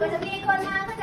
ก็จะมีคนมาเ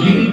You.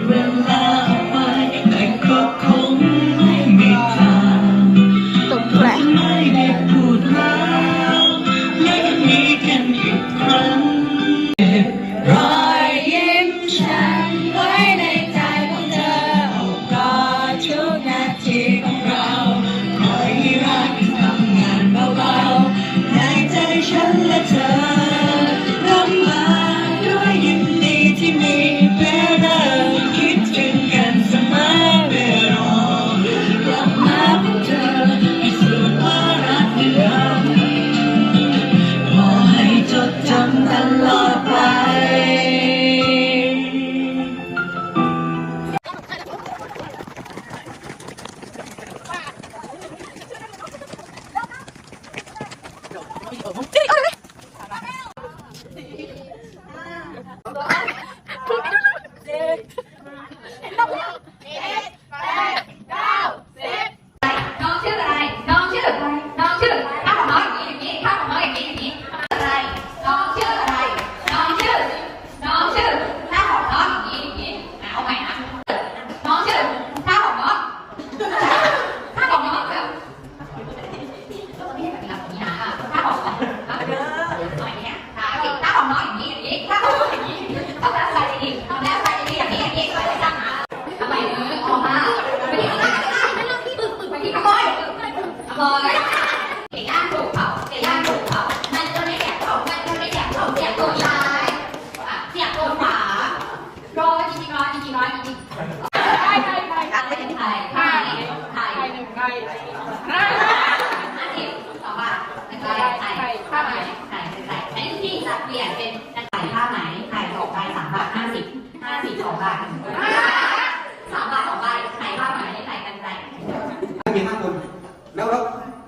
ไทยห้าสิบสองบาทไทยไทยไทยไทยไทยไทยไทยอันนี้ที่จะเปลี่ยนเป็นถ่ายภาไหนถ่ายสองใบสามบาทห้าสิบห้าสิบสองบาทสามบาทสองใบถ่ายภาไหนถ่ายกันใจมีห้าคนแล้วแล้ว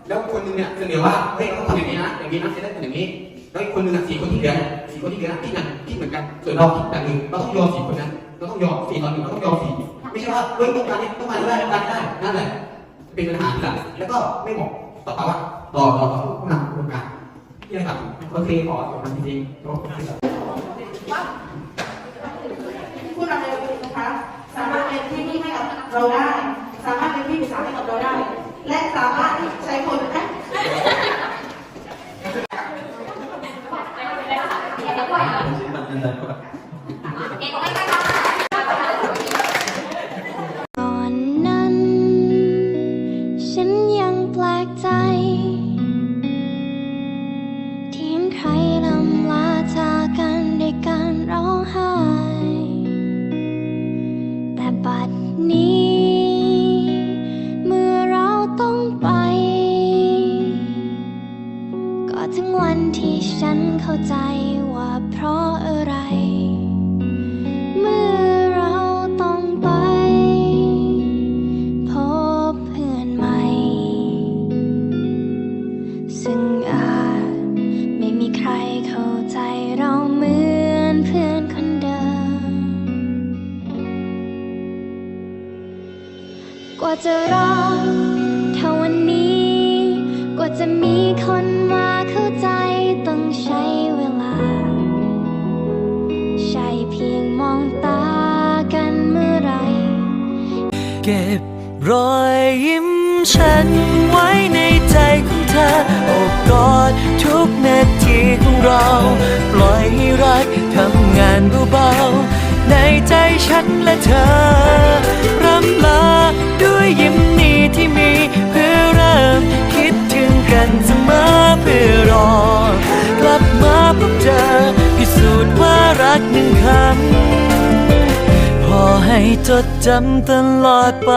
แล้วคนหนึงเนี่ยเสนอว่าเฮ้ยต้องทำอย่างนี้นะอย่างนี้นะจะได้เป็นอย่างนี้แล้วอีกคนหนึงอะสี่คนที่เหลือสี่คนที่เหลือคิดกันคิดเหมือนกันส่วนเราคิดแบบหนึ่งเราต้องยอมสี่คนนั้นเราต้องยอมสี่ต่อหนึ่งเราต้องยอมสี่ไม่ใช่ว่าเฮ้ยต้องการนี้ต้องมาได้ต้องการได้นั่นแหละ เป็นปัญหาที่หลังแล้วก็ไม่เหมาะต่อภาวะต่อต่อต่อผู้นำโครงการนี่นะครับโอเคขอจบจริงๆจบผู้นำในโรงเรียนะคะสามารถเป็นที่นี่ให้กับเราได้ สามารถเป็นที่ปรึกษาให้กับเราได้ กว่าจะรอเท่าวันนี้ กว่าจะมีคนมาเข้าใจต้องใช้เวลา ใช่เพียงมองตากันเมื่อไร เก็บรอยยิ้มฉันไว้ในใจของเธอโอบกอดทุกนาทีของเรา ปล่อยให้รักทำงานเบาๆในใจฉันและเธอ พูดว่ารักหนึ่งคำพอให้จดจำตลอดไป